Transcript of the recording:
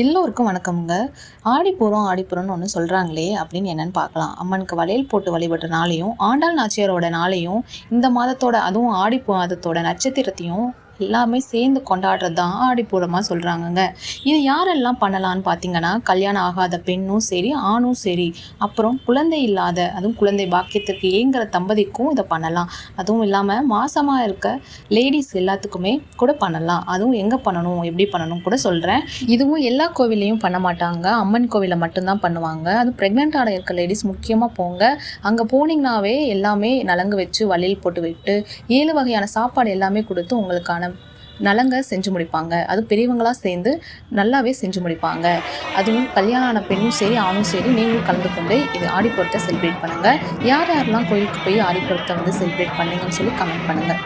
எல்லோருக்கும் வணக்கம்ங்க. ஆடிப்பூரம் ஆடிப்பூரம்னு ஒன்று சொல்கிறாங்களே அப்படின்னு என்னென்னு பார்க்கலாம். அம்மனுக்கு வளையல் போட்டு வழிபட்ட நாளையும் ஆண்டாள் நாச்சியாரோட நாளையும் இந்த மாதத்தோட அதுவும் ஆடி மாதத்தோட நட்சத்திரத்தையும் எல்லாமே சேர்ந்து கொண்டாடுறது தான் ஆடிப்பூரமாக சொல்கிறாங்கங்க இது யாரெல்லாம் பண்ணலான்னு பார்த்தீங்கன்னா கல்யாணம் ஆகாத பெண்ணும் சரி ஆணும் சரி அப்புறம் குழந்தை இல்லாத அதுவும் குழந்தை பாக்கியத்திற்கு ஏங்குற தம்பதிக்கும் இதை பண்ணலாம். அதுவும் இல்லாமல் மாசமாக இருக்க லேடிஸ் எல்லாத்துக்குமே கூட பண்ணலாம். அதுவும் எங்கே பண்ணணும் எப்படி பண்ணணும் கூட சொல்கிறேன் இதுவும் எல்லா கோவில்லையும் பண்ண மாட்டாங்க. அம்மன் கோவிலில் மட்டும்தான் பண்ணுவாங்க. அது ப்ரெக்னெண்ட்டாக இருக்க லேடிஸ் முக்கியமாக போங்க. அங்கே போனீங்கன்னாவே எல்லாமே நலங்கு வச்சு வழியில் போட்டு விட்டு ஏழு வகையான சாப்பாடு எல்லாமே கொடுத்து உங்களுக்கான நலங்க செஞ்சு முடிப்பாங்க. அதுவும் பெரியவங்களாக சேர்ந்து நல்லாவே செஞ்சு முடிப்பாங்க. அதுவும் கல்யாணம் ஆன பெண்ணும் சரி ஆணும் சரி நீங்களும் கலந்து கொண்டு இது ஆடிப்பொருத்தை செலிப்ரேட் பண்ணுங்கள் யார் யாரெல்லாம் கோயிலுக்கு போய் ஆடிப்பொருத்தை வந்து செலிப்ரேட் பண்ணீங்கன்னு சொல்லி கமெண்ட் பண்ணுங்கள்